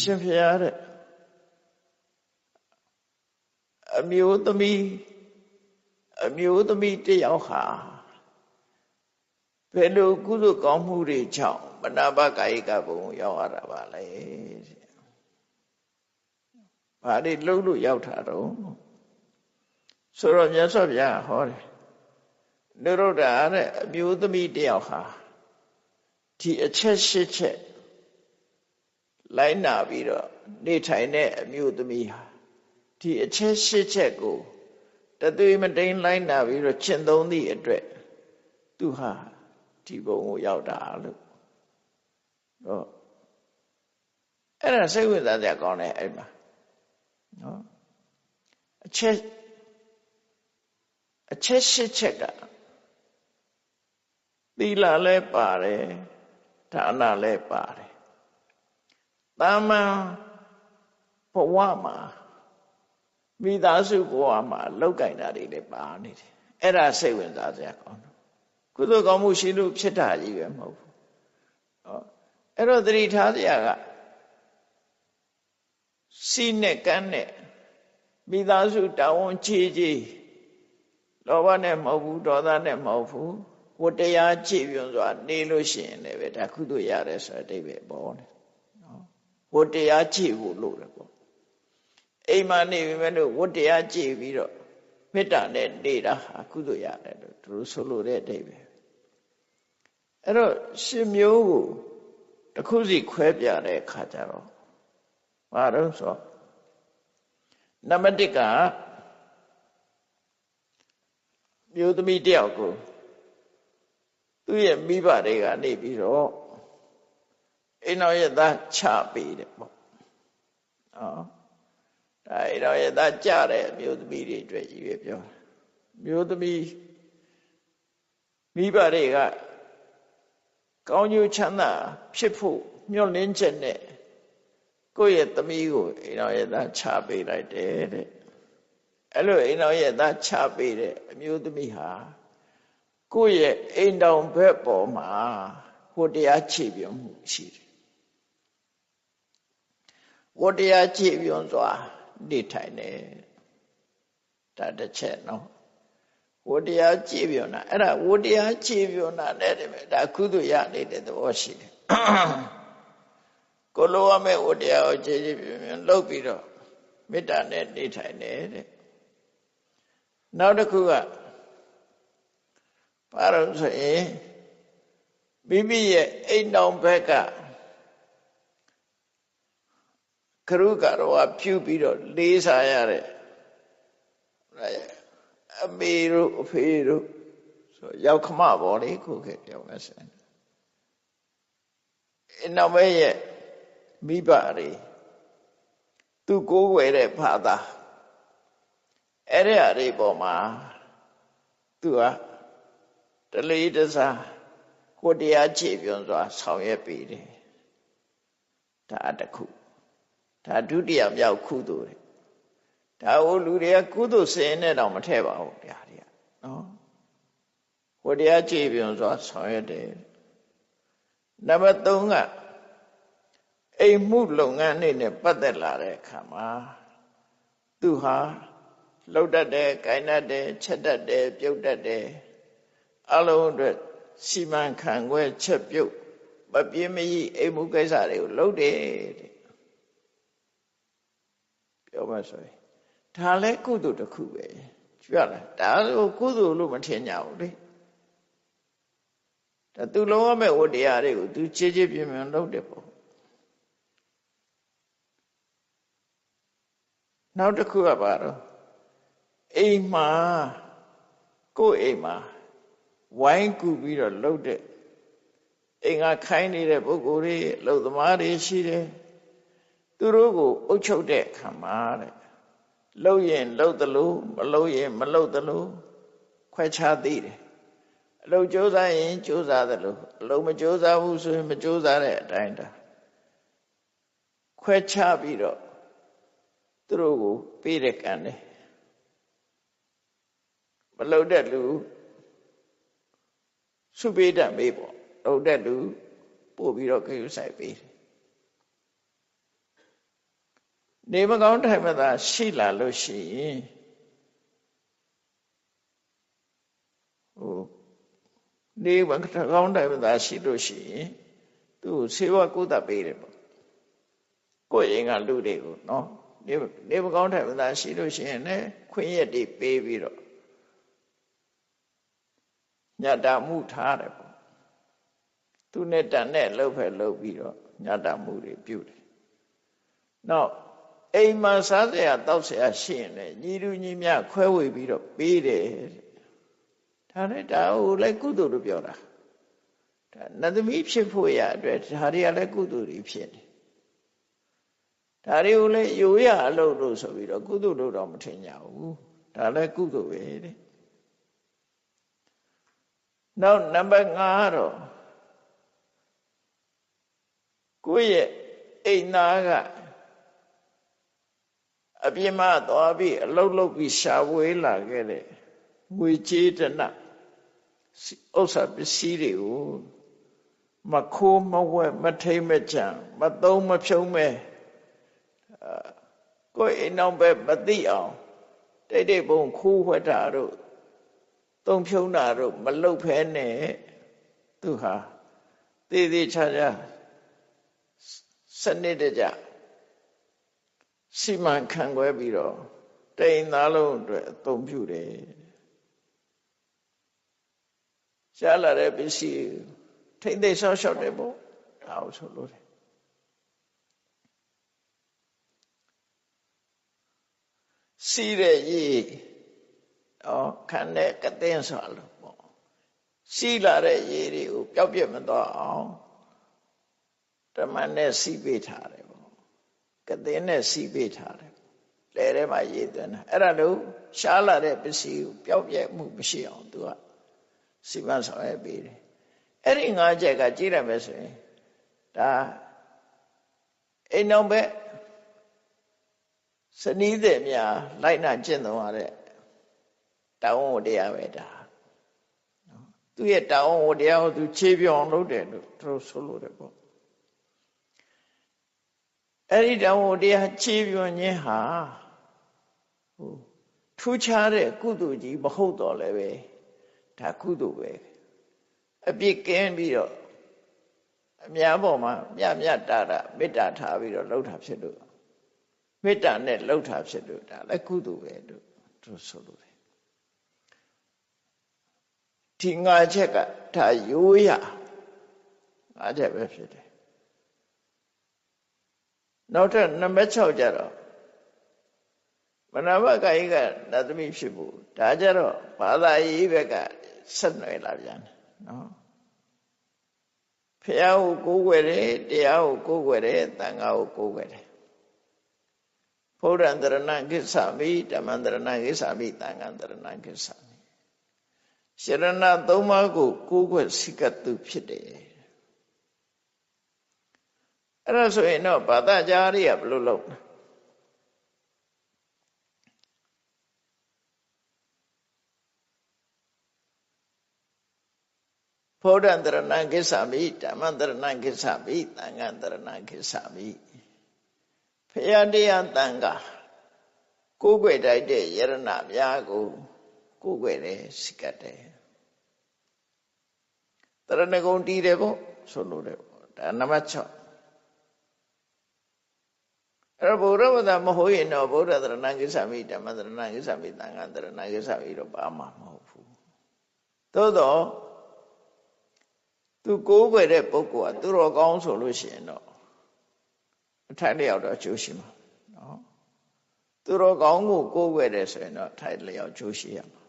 ရှင်ဖျားတဲ့အမျိုးသမီးအမျိုးသမီးတယောက်ဟာဘယ်လိုကုသိုလ်ကောင်းမှုတွေကြောင့်မနာပကာယကဘုံရောက်ရတာပါလဲဘာတွေလှုပ်လို့ရောက်တာတော့ဆိုတော့မြတ်စွာဘုရားဟောတယ်နိရုဒ္ဓတဲ့အမျိုးသမီးတယောက်ဟာဒီအချက်ရှစ်ချက် လိုက်နာပြီးတော့နေထိုင်တဲ့အမျိုးသမီးဟာဒီအချက်ရှစ်ချက်ကိုတသွေးမတိန်လိုက်နာပြီးတော့ကျင့်သုံးသည့်အတွက်သူဟာဒီဘုံကိုရောက်တာလို့ဟောအဲ့ဒါစိတ်ဝင်စားစရာကောင်းတယ်အဲ့မှာနော်အချက်အချက်ရှစ်ချက်ကသီလလည်းပါတယ်ဒါနလည်းပါတယ် တာမန်ဘဝမှာမိသားစုဘဝမှာလောက်ကင်တာတွေလည်းပါနေတယ်အဲ့ဒါစိတ်ဝင်စားစရာကောင်းတယ်ကုသိုလ်ကောင်းမှုရှိလို့ဖြစ်တာကြီးပဲမဟုတ်ဘူးဟောအဲ့တော့သတိထားစရာကစီနဲ့ကန်းနဲ့မိသားစုတာဝန်ချေချေလောဘနဲ့မဟုတ်ဘူးဒေါသနဲ့မဟုတ်ဘူးဝတရားကြည့်ပြွန်စွာနေလို့ရှိရင်လည်းပဲဒါကုသိုလ်ရတယ်ဆိုတဲ့အဓိပ္ပာယ်ပေါ်တယ်နော် ဝတရားကြည့်ဖို့လို့တယ်ပေါ့အိမ်မှာနေပြီမဲ့လို့ဝတရားကြည့်ပြီးတော့မေတ္တာနဲ့နေတာဟာကုသိုလ်ရတယ်လို့သူတို့ဆိုလို့တဲ့အဓိပ္ပာယ်အဲ့တော့ရှင်မျိုးကိုတခုစီခွဲပြတဲ့အခါကျတော့ဘာလို့ဆိုနံပါတ်1ကမျိုးသမီးတယောက်ကိုသူ့ရဲ့မိဘတွေကနေပြီးတော့ အိမ်တော်ရဲ့သားချပေးတယ်ပေါ့နော်ဒါအိမ်တော်ရဲ့သားကြတဲ့အမျိုးသမီးတွေအတွက်ကြီးပဲပြောမျိုးသမီးမိဘတွေကကောင်းကျိုးချမ်းသာဖြစ်ဖို့မျှော်လင့်ချက်နဲ့ကိုယ့်ရဲ့သမီးကိုအိမ်တော်ရဲ့သားချပေးလိုက်တယ်တဲ့အဲ့လိုအိမ်တော်ရဲ့သားချပေးတဲ့အမျိုးသမီးဟာကိုယ့်ရဲ့အိမ်တော်ဘက်ပေါ်မှာဟိုတရားခြေပြုံးမှုရှိတယ် ဝတရားခြေပြုံးစွာနေထိုင်တယ်ဒါတစ်ချက်နော်ဝတရားခြေပြုံးတာအဲ့ဒါဝတရားခြေပြုံးတာနဲ့တည်းပဲဒါကုသိုလ်ရနေတဲ့သဘောရှိတယ်ကိုလိုရမယ့်ဝတရားကိုခြေခြေပြုံးပြုံးလုပ်ပြီးတော့မေတ္တာနဲ့နေထိုင်တယ်တဲ့နောက်တစ်ခုကဘာလို့ဆိုရင်မိမိရဲ့အိမ်တော်ဘက်က ခရုကရောဖြူပြီးတော့လေးစားရတဲ့အမေတို့အဖေတို့ဆိုရောက်ခမပေါ်လေခုခေတ်ပြောမယ်ဆိုရင်အိမ်တော်ဘက်ရဲ့မိဘတွေသူကိုးွယ်တဲ့ဖာသာအဲ့ဒီအရာပေါ်မှာသူကတလေးတစားကိုတရားခြေပြုံးစွာဆောင်ရွက်ပေးတယ်ဒါတခု ဒါဒုတိယမြောက်ကုသိုလ်တွေဒါဟိုလူတွေကကုသိုလ်စင်နဲ့တော့မထည့်ပါဘူးတရားတွေကနော်ကိုတရားခြေပြုံးစွာဆောင်ရွက်တယ်နံပါတ်3ကအိမ်မှုလုပ်ငန်းတွေနဲ့ပတ်သက်လာတဲ့အခါမှာသူဟာလှုပ်တတ်တယ်၊ကိုင်တတ်တယ်၊ချက်တတ်တယ်၊ပြုတ်တတ်တယ်အလုံးအတွက်စီမံခန့်ခွဲချက်ပြုတ်မပြင်းမကြီးအိမ်မှုကိစ္စတွေကိုလုပ်တယ်တဲ့ ပြောမှဆိုရင်ဒါလည်းကုသိုလ်တစ်ခုပဲကြွရလားဒါဆိုကုသိုလ်လို့မထင်ကြဘူးလေဒါသူလုံးဝမဲ့ဝတရားတွေကိုသူခြေခြေပြင်းပြင်းလုပ်တယ်ပေါ့နောက်တစ်ခုကဘာတော့အိမ်မှာကိုယ့်အိမ်မှာဝိုင်းကူပြီးတော့လှုပ်တဲ့အိမ်ကခိုင်းနေတဲ့ပုဂ္ဂိုလ်တွေလှုပ်သမားတွေရှိတယ် သူတို့ကိုအုပ်ချုပ်တဲ့အခါမှာတဲ့လှုပ်ရင်လှုပ်သလိုမလှုပ်ရင်မလှုပ်သလိုခွဲခြားသိတယ်အလုပ်ကြိုးစားရင်ကြိုးစားသလိုအလုပ်မကြိုးစားဘူးဆိုရင်မကြိုးစားတဲ့အတိုင်းတာခွဲခြားပြီးတော့သူတို့ကိုပေးတဲ့ကံတယ်မလှုပ်တဲ့လူစုပေးတတ်မေးပေါ့လှုပ်တဲ့လူပို့ပြီးတော့ခရုစိုက်ပေးတယ် နေမကောင်းထိုင်မသာရှိလာလို့ရှိရင်ဟိုနေမကောင်းထိုင်မသာရှိလို့ရှိရင်သူ့ဆေးဝါးကုသပေးတယ်ပေါ့ကိုယ့်ရင်ကလူတွေကိုနော်နေနေမကောင်းထိုင်မသာရှိလို့ရှိရင်လည်းခွင့်ရက်တွေပေးပြီးတော့ညတာမှုထားတယ်ပေါ့သူနဲ့တန်နဲ့လှုပ်ဖက်လှုပ်ပြီးတော့ညတာမှုတွေပြုတယ်နောက် အိမ်မှာစားစရာတောက်စရာရှိရင်လည်းညီလူညီမြခွဲဝေပြီးတော့ပေးတယ်ဒါနဲ့ဒါဟိုလည်းကုသိုလ်လို့ပြောတာဒါနတ်သမီးဖြစ်ဖို့ရအတွက်ဒါတွေကလည်းကုသိုလ်တွေဖြစ်တယ်ဒါတွေကိုလည်းယူရအလုပ်လို့ဆိုပြီးတော့ကုသိုလ်လို့တော့မထင်ကြဘူးဒါလည်းကုသိုလ်ပဲတဲ့နောက်နံပါတ်5ကတော့ကိုယ့်ရဲ့အိမ်သားက အပြင်းမသွားပြီးအလုတ်လုတ်ပြီးရှာဝေးလာခဲ့တဲ့ငွေကြေးတနဥစ္စာပစ္စည်းတွေကိုမခိုးမဝဲမထိမ့်မကြံမသုံးမဖြုံးမဲကိုယ်အိမ်အောင်ပဲမသိအောင်တိတ်တိတ်ပုံခိုးဝှက်တာတို့သုံးဖြုံးတာတို့မလုပ်ဖဲနဲ့သူဟာသေးသေးချာချာစနစ်တကျ စီမံခန့်ခွဲပြီးတော့တိမ်သားလုံးအတွက်အသုံးပြုတယ်ရှားလာတဲ့ပစ္စည်းထိမ့်သိမ်းဆောက်ရှောက်တယ်ပေါ့ဒါအောင်ဆိုလို့တယ်စီးတဲ့ရေတော့ခံတဲ့ကတဲ့ဆိုလို့ပေါ့စီးလာတဲ့ရေတွေကိုပျောက်ပြက်မသွားအောင်ဓမ္မနဲ့စီးပေးထားတယ်ပေါ့ ကတဲ့နဲ့စီးပေးထားတယ်လဲထဲမှာရေသွင်းတာအဲ့ဒါလို့ရှားလာတဲ့ပစ္စည်းကိုပျောက်ပြက်မှုမရှိအောင်သူကစီမံဆောင်ရွက်ပေးတယ်အဲ့ဒီငါးချက်ကကြည့်ရမယ်ဆိုရင်ဒါအိမ်အောင်ပဲစနီးတဲ့များလိုက်နာကျင့်သုံးရတဲ့တောင်းဝတရားပဲဒါနော်သူရဲ့တောင်းဝတရားကိုသူခြေပြောင်းလုပ်တယ်လို့သူဆိုလို့တယ်ပေါ့ အဲ့ဒီတောင်းဝတရားခြေပြောင်းခြင်းဟာဟိုထူးခြားတဲ့ကုသိုလ်ကြီးမဟုတ်တော့လည်းပဲဒါကုသိုလ်ပဲအပြစ်ကင်းပြီးတော့အများပေါ်မှာမြတ်မြတ်တာတာမေတ္တာထားပြီးတော့လှုပ်တာဖြစ်လို့မေတ္တာနဲ့လှုပ်တာဖြစ်လို့ဒါလည်းကုသိုလ်ပဲလို့သူဆိုလို့တယ်ဒီငါချက်ကဒါရိုးရငါချက်ပဲဖြစ်တယ် နောက်ထပ်နံပါတ်6ကျတော့မနာဘကာယကနတ်သမီးဖြစ်ဖို့ဒါကြတော့ဘာသာရေးဘက်ကဆက်နွယ်လာပြန်တယ်နော်ဖះကိုကိုးကွယ်တယ်တရားကိုကိုးကွယ်တယ်တန်ခါကိုကိုးကွယ်တယ်ဘုရားတရဏကိစ္ဆာမိဓမ္မတရဏကိစ္ဆာမိတန်ခါတရဏကိစ္ဆာမိရှရဏသုံးပါးကိုကိုးကွယ်စိကတုဖြစ်တယ် အဲ့ဒါဆိုရင်တော့ဘာသာကြားရဘယ်လိုလုပ်လဲဘောဓံတရဏကိစ္ဆာမိဓမ္မတရဏကိစ္ဆာမိသံဃာတရဏကိစ္ဆာမိဖရာတရားတန်ခါကိုးကွယ်တိုက်တဲ့ယရဏများကိုကိုးကွယ်တယ်စိကတ်တယ်တရဏဂုံတီးတယ်ပေါ့ဆိုလို့တယ်ပေါ့ဒါနံပါတ်6အဲ့ တော့ဘုရားဝဒမဟုတ်ရင်တော့ဘုရားတရဏကိစ္ဆာမိဓမ္မတရဏကိစ္ဆာမိသံဃာတရဏကိစ္ဆာမိတော့ဘာမှမဟုတ်ဘူးသို့တော့သူကိုးကွယ်တဲ့ပုဂ္ဂိုလ်ကသူတော်ကောင်းဆိုလို့ရှိရင်တော့အထိုက်လျောက်တော့ကျိုးရှိမှာနော်သူတော်ကောင်းကိုကိုးကွယ်တယ်ဆိုရင်တော့ထိုက်လျောက်ကျိုးရှိရမှာ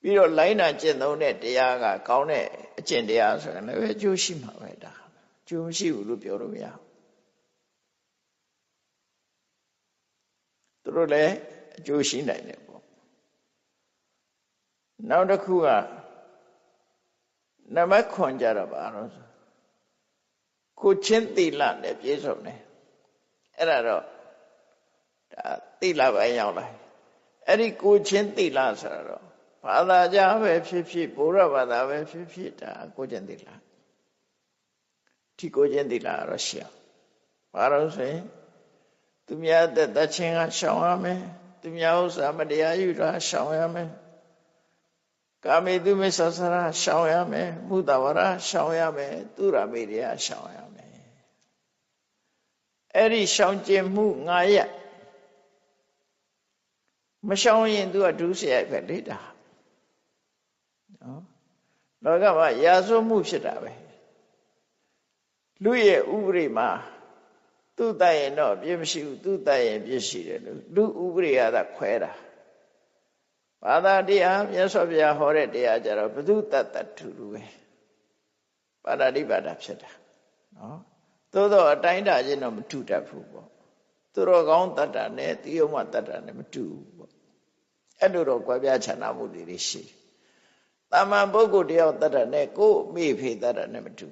ပြီးတော့လိုင်းနာကျင့်သုံးတဲ့တရားကကောင်းတဲ့အကျင့်တရားဆိုရင်လည်းပဲကျိုးရှိမှာပဲဒါကျိုးမရှိဘူးလို့ပြောလို့မရဘူး သူတို့လည်းအကျိုးရှိနိုင်တယ်ပေါ့နောက်တစ်ခုကနံပါတ်ခွန်ကြတော့ပါတော့ကိုချင်းသီလနဲ့ပြည့်စုံတယ်အဲ့ဒါတော့ဒါသီလပိုင်းရောက်လာအဲ့ဒီကိုချင်းသီလဆိုတော့ဘာသာကြားပဲဖြစ်ဖြစ်ဘုရားဘာသာပဲဖြစ်ဖြစ်ဒါကိုချင်းသီလဒီကိုချင်းသီလတော့ရှိအောင်ဘာလို့ဆိုရင် သူများတဲ့တချင်းကရှောင်ရမယ်သူများဥစ္စာမတရားယူတာရှောင်ရမယ်ကာမေတုမိစ္ဆာစရရှောင်ရမယ်မုဒဝရရှောင်ရမယ်သူရမေရိယရှောင်ရမယ်အဲ့ဒီရှောင်ကျင်မှုငါရက်မရှောင်ရင်သူကဒုစရိုက်ပဲလေတာနော်လောကမှာရာဇဝမှုဖြစ်တာပဲလူရဲ့ဥပရိမှာ သူ့တတ်ရင်တော့ပြည့်မရှိဘူးသူ့တတ်ရင်ပြည့်ရှိတယ်လို့လူဥပရိယသာခွဲတာဘာသာတရားမြတ်စွာဘုရားဟောတဲ့တရားကြတော့ဘုသူတတ်တတ်ထူတူပဲပါဠိပါဒဖြစ်တာနော်သို့တော့အတိုင်းတာချင်းတော့မထူတတ်ဘူးပေါ့သူတော်ကောင်းတတ်တာနဲ့တိယုံမတတ်တာနဲ့မတူဘူးပေါ့အဲ့လိုတော့ကြွယ်ပြချနာမှုတွေရှိတယ်တာမန်ပုဂ္ဂိုလ်တယောက်တတ်တာနဲ့ကိုယ်မိဖေတတ်တာနဲ့မတူ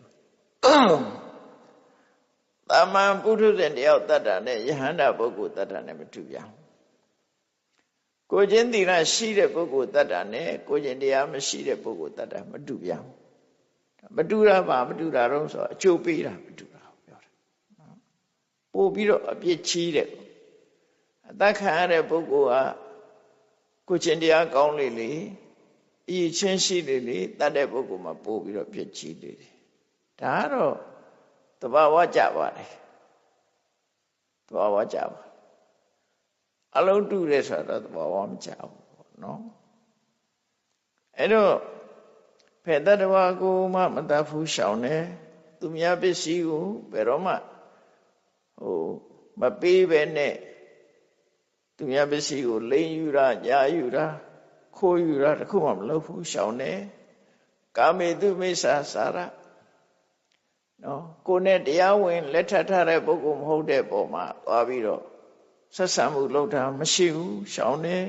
တာမန်ပုထုဇဉ်တယောက်တတ်တာနဲ့ယဟန္တာပုဂ္ဂိုလ်တတ်တာနဲ့မတူပြန်ကိုချင်းသီလရှိတဲ့ပုဂ္ဂိုလ်တတ်တာနဲ့ကိုချင်းတရားမရှိတဲ့ပုဂ္ဂိုလ်တတ်တာမတူပြန်မတူတာပါမတူတာတော့ဆိုအကျိုးပေးတာမတူတာပြောတာပို့ပြီးတော့အပြစ်ချီးတဲ့အသက်ခံရတဲ့ပုဂ္ဂိုလ်ကကိုချင်းတရားကောင်းလေလေအည်ချင်းရှိလေလေတတ်တဲ့ပုဂ္ဂိုလ်မှာပို့ပြီးတော့ပြစ်ချီးလေတယ်ဒါကတော့ တဘာဝကြပါတယ်တဘာဝကြပါအလုံးတူတယ်ဆိုတော့တဘာဝမကြဘူးပေါ့နော်အဲ့တော့ဖယ်တတဝါကိုမှမတတ်ဘူးရှောင်တယ်သူများပစ္စည်းကိုဘယ်တော့မှဟိုမပေးပဲနဲ့သူများပစ္စည်းကိုလိမ်ယူတာညာယူတာခိုးယူတာတခုမှမလုပ်ဘူးရှောင်တယ်ကာမေတုမိစ္ဆာစာရ နော်ကိုနဲ့တရားဝင်လက်ထပ်ထားတဲ့ပုဂ္ဂိုလ်မဟုတ်တဲ့ပုံမှာသွားပြီးတော့ဆက်ဆံမှုလုပ်တာမရှိဘူးရှောင်တယ်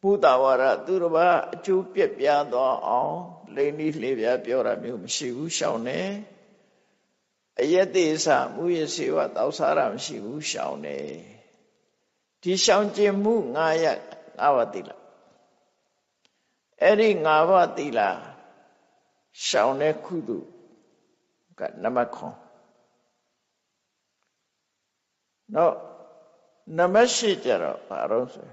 ဘုဒ္ဓဝါဒသူတစ်ပါးအကျိုးပြက်ပြားသွားအောင်လိန်လေးလေးပြပြောတာမျိုးမရှိဘူးရှောင်တယ်အယက်သေးစမူရစေဝတောက်စားတာမရှိဘူးရှောင်တယ်ဒီရှောင်ကျင်မှု9ရက်9ပါးတိလားအဲ့ဒီ9ပါးတိလားရှောင်တဲ့ခုသူ ကနမခွန်နော်နမရှိကြတော့ဘာလို့ဆို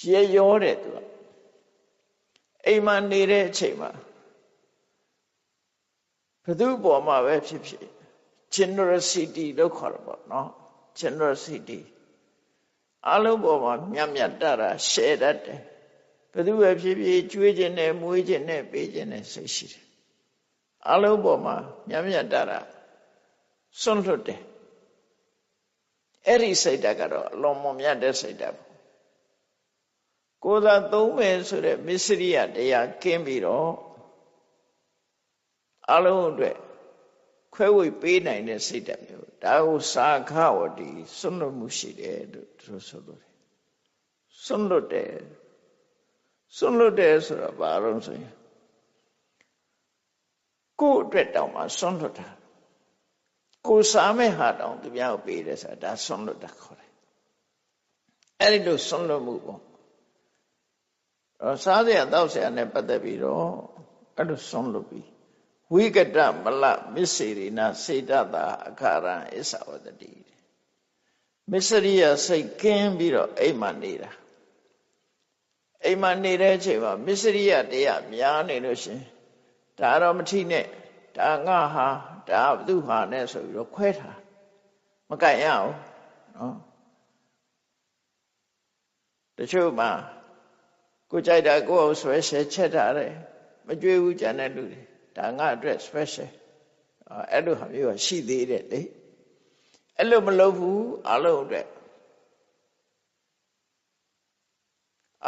ရေရောတဲ့သူကအိမ်မှာနေတဲ့အချိန်မှာဘသူ့ပေါ်မှာပဲဖြစ်ဖြစ် generosity လို့ခေါ်တော့ပေါ့နော် generosity အလုံးပေါ်မှာမြတ်မြတ်တတာ share တတ်တယ်ဘသူပဲဖြစ်ဖြစ်ကျွေးခြင်းနဲ့မွေးခြင်းနဲ့ပေးခြင်းနဲ့စိတ်ရှိတယ် အလုံးပေါ်မှာမြတ်မြတ်တတာစွန့်လွတ်တယ်အဲ့ဒီစိတ်ဓာတ်ကတော့အလွန်မွန်မြတ်တဲ့စိတ်ဓာတ်ပေါ့ကိုယ်သာသုံးမယ်ဆိုတဲ့မစ္စရိယတရားကင်းပြီးတော့အလုံးအတွက်ခွဲဝေပေးနိုင်တဲ့စိတ်ဓာတ်မျိုးဒါကိုစာခဝတိစွန့်လွတ်မှုရှိတယ်လို့သူဆိုလို့တယ်စွန့်လွတ်တယ်စွန့်လွတ်တယ်ဆိုတော့ဘာလို့ဆိုရင် ကိုယ့်အတွက်တောင်မှစွန့်လွတ်တာကိုစားမဲ့ဟာတောင်သူများကိုပေးတယ်ဆိုတာဒါဆွန့်လွတ်တာခေါ်တယ်အဲ့ဒီလိုဆွန့်လွတ်မှုပေါ့စားစရာတောက်စရာနဲ့ပတ်သက်ပြီးတော့အဲ့လိုဆွန့်လွတ်ပြီးဝိကတမလမစ္စေရိနာစေတတာအခါရံအစ္ဆဝတတိမစ္စရိယစိတ်ကင်းပြီးတော့အိမ်မှာနေတာအိမ်မှာနေတဲ့အချိန်မှာမစ္စရိယတရားများနေလို့ရှင် ဒါတော့မထိနဲ့ဒါငါဟာဒါဘသူဟာနဲ့ဆိုပြီးတော့ခွဲထားမကန့်ရအောင်နော်တချို့မှာကိုကြိုက်တာကိုအောင် special ချက်ထားတယ်မကြွေးဘူးကြံတဲ့လူတွေဒါငါအတွက် special အဲ့လိုဟာမျိုးရှိသေးတယ်လေအဲ့လိုမလုပ်ဘူးအလုံးအတွက်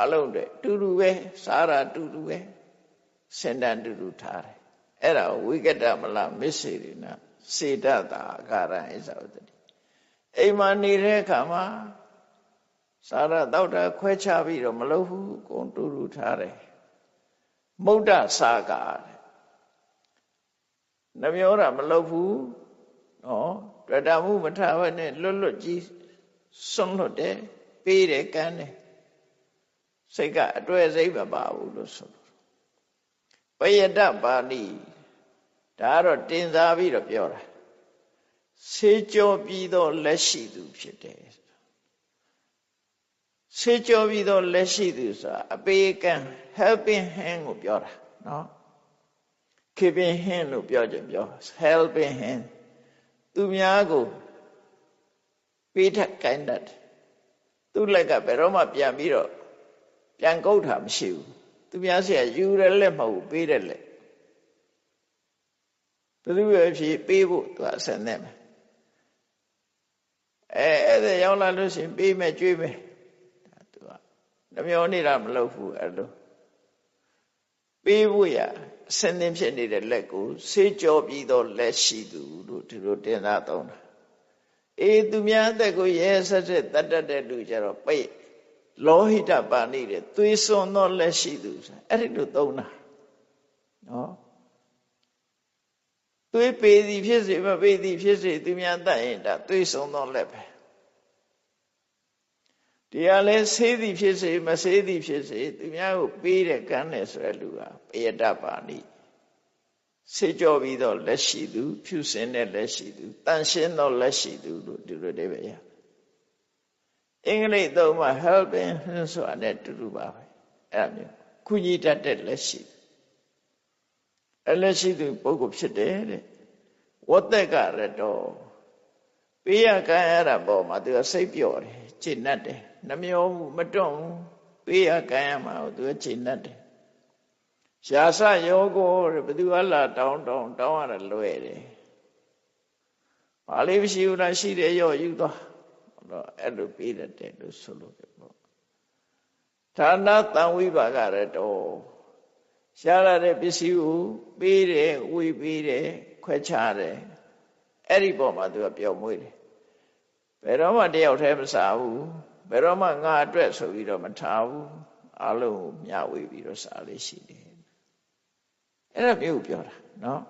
အလုံးအတွက်တူတူပဲစားတာတူတူပဲ စင်တန်တူတူထားတယ်အဲ့ဒါဝိကတမလမစ္စေရိနာစေတတာအာရံဣဇဝတတိအိမ်မှာနေတဲ့အခါမှာစာရတောက်တာခွဲခြားပြီးတော့မလုပ်ဘူးကိုတူတူထားတယ်မုဒ္ဒစာကာတဲ့နှမျောတာမလုပ်ဘူးနော်တွေ့တာမှုမထားဘဲနဲ့လွတ်လွတ်ကြီးစွန့်လွတ်တယ်ပေးတယ်ကမ်းတယ်စိတ်ကအတွေ့စိတ်မပါဘူးလို့ဆို ပယတပါဠိဒါကတော့တင်စားပြီးတော့ပြောတာဆေးကြောပြီးသောလက်ရှိသူဖြစ်တယ်ဆေးကြောပြီးသောလက်ရှိသူဆိုတာအပေကံ helping hand ကိုပြောတာနော် keeping hand လို့ပြောကြပြော helping hand သူများကိုပေးထက်ကိုင်းတတ်သူ့လက်ကဘယ်တော့မှပြန်ပြီးတော့ပြန်ကုတ်တာမရှိဘူး သူများစီကယူရလက်မဟုတ်ပေးတယ်လက်ဘယ်သူပဲဖြစ်ပေးဖို့သူအဆင်နဲ့မယ်အဲအဲ့ဒါရောက်လာလို့ရှိရင်ပေးမယ်ကြွေးမယ်သူကနှမျောနေတာမလုပ်ဘူးအဲ့လိုပေးဖို့ရအစင်းသင်ဖြစ်နေတဲ့လက်ကိုဆေးကြောပြီးတော့လက်ရှိသူလို့ဒီလိုတင်သားသုံးတာအေးသူများအသက်ကိုရဲဆက်ဆက်တတ်တတ်တဲ့လူကြတော့ပိတ် လောဟိတပါဏိတဲ့သွေးစွန်သောလက်ရှိသူအဲ့ဒီလိုသုံးတာနော်သွေးပေသည်ဖြစ်စေမပေသည်ဖြစ်စေသူများတတ်ရင်ဒါသွေးစွန်သောလက်ပဲတရားလဲဆေးသည်ဖြစ်စေမဆေးသည်ဖြစ်စေသူများကိုပေးတဲ့ကမ်းတယ်ဆိုတဲ့လူကပယတပါဏိဆေးကြောပြီးတော့လက်ရှိသူ ဖြူစင်တဲ့လက်ရှိသူတန်ရှင်းသောလက်ရှိသူလို့ဒီလိုတွေပဲရ အင်္ဂလိပ်သုံးမှာ helping ဆိုတာနဲ့တူတူပါပဲအဲ့ဒါမျိုးကုညီတတ်တဲ့လက်ရှိအလက်ရှိသူပုဂ္ဂိုလ်ဖြစ်တယ်တဲ့ဝတ်သက်ကရတော့ပေးရကမ်းရတာပေါ်မှာသူကစိတ်ပျော့တယ်ကျင့်တတ်တယ်နှမျောမှုမတွန့်ဘူးပေးရကမ်းရမှာသူကချိန်တတ်တယ်ရှားဆယောကိုဘယ်သူကလာတောင်းတောင်းတောင်းရတာလွယ်တယ်ဘာလေးမရှိဘူးလားရှိတယ်ရော့ယူသွား တော့အဲ့လိုပေးတတ်တယ်လို့ဆိုလို့ပေါ့ဌာနတန်ဝိပါကရတော့ရှားလာတဲ့ပစ္စည်းကိုပေးတယ်ဝေပေးတယ်ခွဲခြားတယ်အဲ့ဒီပေါ်မှာသူကပျော်မွေးတယ်ဘယ်တော့မှတယောက်တည်းမစားဘူးဘယ်တော့မှငါအတွက်ဆိုပြီးတော့မထားဘူးအလုံးကိုမျှဝေပြီးတော့စားလေးရှိတယ်အဲ့ဒါမျိုးပြောတာနော်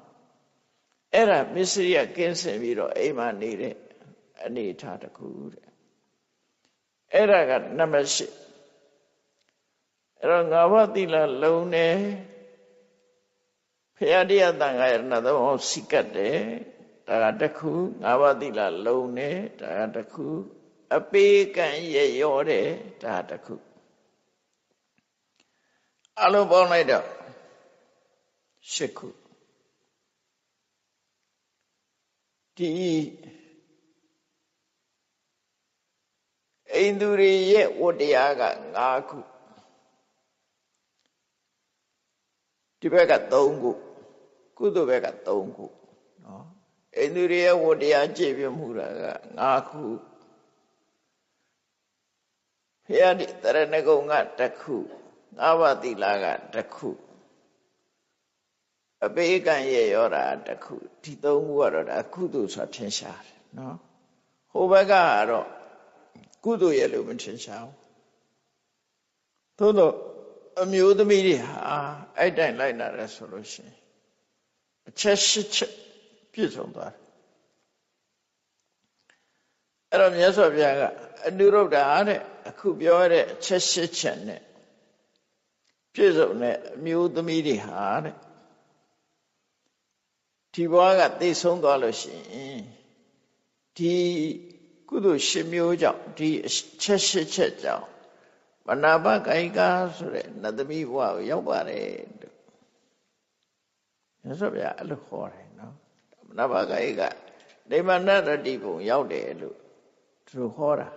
အဲ့ဒါမစ္စရိယကင်းစင်ပြီးတော့အိမ်မှာနေတဲ့အနေထားတစ်ခုတဲ့ အဲ့ဒါကနံပါတ်၈အဲ့တော့ငါဘတိလလုံးနေဖရာတရားတန်ခါရဏသဘောစိကတ်တယ်ဒါကတစ်ခုငါဘတိလလုံးနေဒါကတစ်ခုအပေးကံရရောတယ်ဒါတခုအလုံးပေါင်းလိုက်တော့ရှစ်ခုဒီ အိန္ဒူတွေရဲ့ဝတ္တရားက၅ခုဒီဘက်က3ခုကုသိုလ်ဘက်က3ခုနော်အိန္ဒူတွေရဲ့ဝတ္တရားကြည့်ပြမှုတာက၅ခုဘုရားဒီတရဏဂုံကတခုငါးပါးသီလကတခုအပေကံရဲ့ရောတာတခုဒီသုံးခုကတော့ဒါကုသိုလ်ဆိုထင်ရှားတယ်နော်ဟိုဘက်ကတော့ ကုသိုလ်ရဲ့လို့မထင်ရှားဘူးသို့တော့အမျိုးသမီးတွေဟာအဲ့တိုင်လိုက်လာတယ်ဆိုလို့ရှိရင်အချက်ရှစ်ချက်ပြည့်စုံသွားတယ်အဲ့တော့မြတ်စွာဘုရားကအနုရုဒ္ဓါတဲ့အခုပြောရတဲ့အချက်ရှစ်ချက်နဲ့ပြည့်စုံတဲ့အမျိုးသမီးတွေဟာတဲ့ဒီဘဝကသိဆုံးသွားလို့ရှိရင်ဒီ ကုသိုလ်ရှင်မျိုးကြောင့်ဒီချက်ရှစ်ချက်ကြောင့်မနာပကာယကဆိုတဲ့နတ်သမီးဘဝကိုရောက်ပါတယ်လို့မြတ်စွာဘုရားအဲ့လိုခေါ်တယ်နော်မနာပကာယကနေမနတ္တိဘုံရောက်တယ်လို့သူဟောတာ